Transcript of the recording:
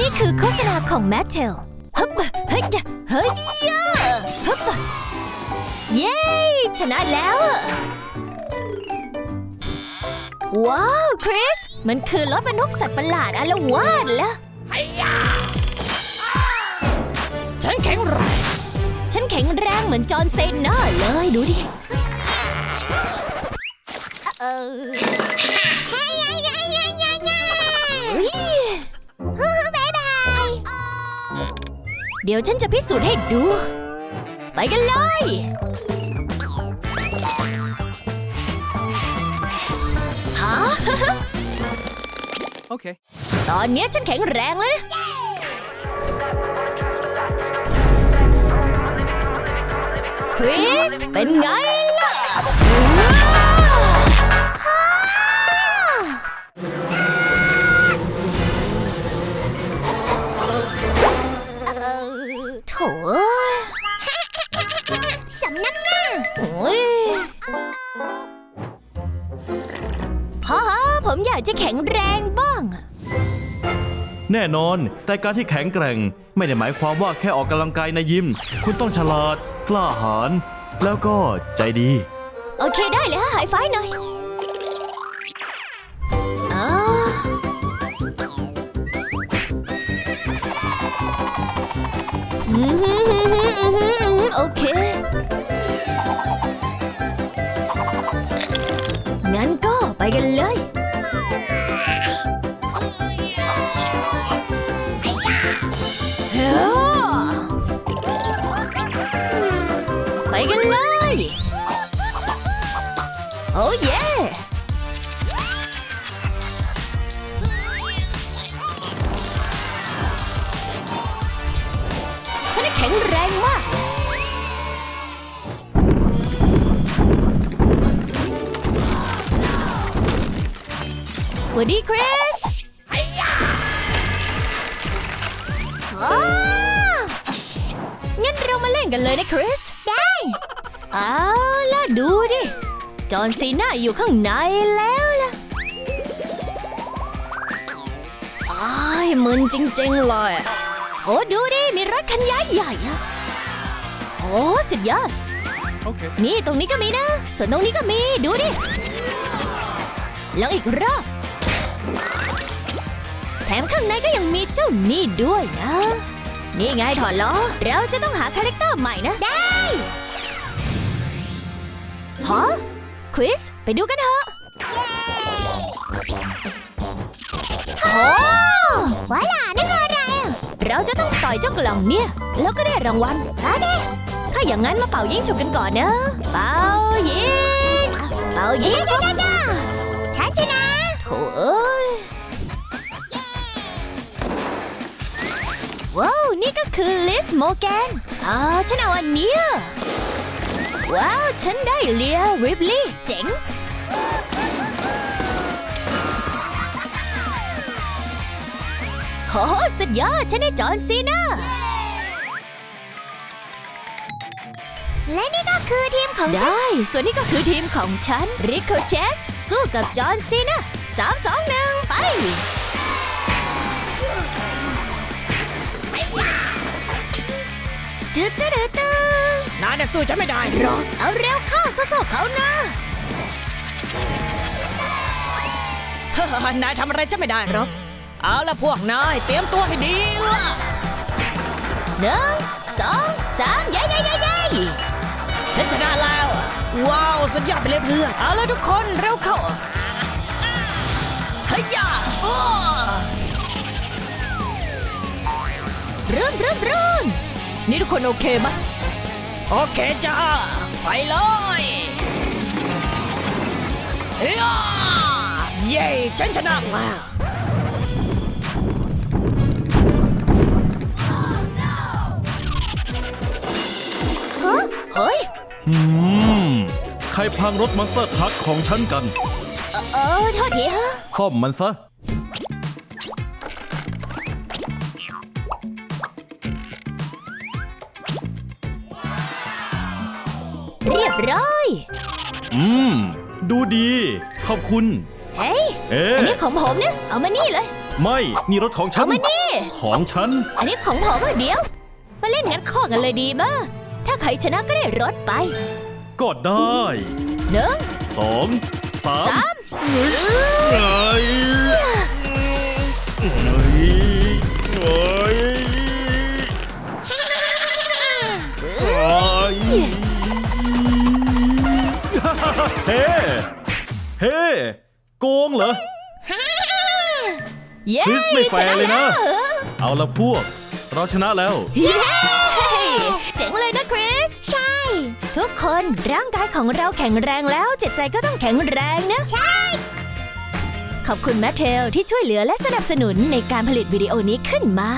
นี่คือโฆษณาของแมทเทลฮึบเฮ้ยเฮ้ยยะฮึบเย้ ชนะแล้ว ว้าว คริส มันคือรถบรรทุกสัตว์ประหลาดอารวาสแล้วฉันแข็งแรง ฉันแข็งแรงเหมือนจอห์นเซนน่าเลยดูดิ เออเฮ้ยยายายาย เดี๋ยวฉันจะพิสูจน์ให้ดู ไปกันเลย ฮะ Okay. ตอนเนี้ยฉันแข็งแรงแล้วนะคริส เป็นไงล่ะ ถ่สำนักหน้าโอ้ยพ่อผมอยากจะแข็งแรงบ้างอะแน่นอน แต่การที่แข็งแกร่ง ไม่ได้หมายความว่าแค่ออกกำลังกายในยิม คุณต้องฉลาด กล้าหาญแล้วก็ใจดี โอเคได้เลยฮะหายไฟหน่อย ก็ไปกันเลยเฮ้อไปกันเลย โอ้เย่ฉันแข็งแรงมาก วัสดีคริสอ้าวงั้นเรามาเล่นกันเลยนะคริส ได้ เอาล่ะดูดิ จอห์นซีน่าอยู่ข้างในแล้วล่ะอ้ายมึนจริง ๆ เลยโอ้ดูดิ มีรถคันย้ายใหญ่อะโอ้สุดยอด Okay. นี่ตรงนี้ก็มีนะ ส่วนตรงนี้ก็มี ดูดิลองอีกรอบ แถมข้างในก็ยังมีเจ้านี่ด้วยนะ นี่ไงถอดล้อ เราจะต้องหาคาแรคเตอร์ใหม่นะ ได้ฮะคริส ไปดูกันเถอะโอ้วาล่ะนั่นคืออะไรอะเราจะต้องต่อยเจ้ากล่องเนี่ย แล้วก็ได้รางวัลโอเคถ้าอย่างนั้นมาเป่ายิงฉุบกันก่อนเนอะเป่ายิงอะเป่ายิงฉุบฉันชนะโถ่ ว้าว นี่ก็คือลิสโมแกนอ่าฉันเอาอันเนี้ยว้าว ฉันได้เลียริบลี่ เจ๋งโอ้สุดยอด ฉันได้จอห์นซีน่าและนี่ก็คือทีมของได้ ส่วนนี้ก็คือทีมของฉัน ริโคเชส สู้กับจอห์นซีน่าสามสองหนึ่งไป ตึ๊ดตึ๊ดตึ๊ดนายน่ะสู้ฉันไม่ได้หรอกเอาเร็วเข้าสู้ๆเขานะเฮ้อนายทำอะไรฉันไม่ได้หรอกเอาละพวกนายเตรียมตัวให้ดีล่ะหนึ่งสองสามเย้เย้เย้เย้ฉันชนะแล้ว ว้าวสุดยอดไปเลยเพื่อนเอาละทุกคนเร็วเข้าเฮ้ยยาอ้เริ่มเริ่มเริ่ม นี่ทุกคนโอเคไหมโอเคจ้า ไปเลยเฮ้ยเย้ฉันชนะแล้วฮะเฮ้ย อืม ใครพังรถมอนสเตอร์ทรัคของฉันกันเออเออโทษทีฮะ ซ่อมมันซะ เรียบร้อย อืม ดูดี ขอบคุณ เฮ้ย เอ๊ะอันนี้ของผมนะ เอามานี่เลย ไม่ นี่รถของฉันเอามานี่ ของฉัน อันนี้ของผมอะเดี๋ยว มาเล่นงัดข้อกันเลยดีมะถ้าใครชนะก็ได้รถไปก็ได้หนึ่งสองสามสามเอ้ยเอ้ยเอ้ยเอ้ย เฮ้เฮ้โกงเหรอเย้คริสไม่แฟร์เลยนะ เอาละพวก เราชนะแล้ว เย้เจ๋งเลยนะคริส ใช่ ทุกคนร่างกายของเราแข็งแรงแล้วจิตใจก็ต้องแข็งแรงนะ ใช่ ขอบคุณแมทเทลที่ช่วยเหลือและสนับสนุนในการผลิตวิดีโอนี้ขึ้นมา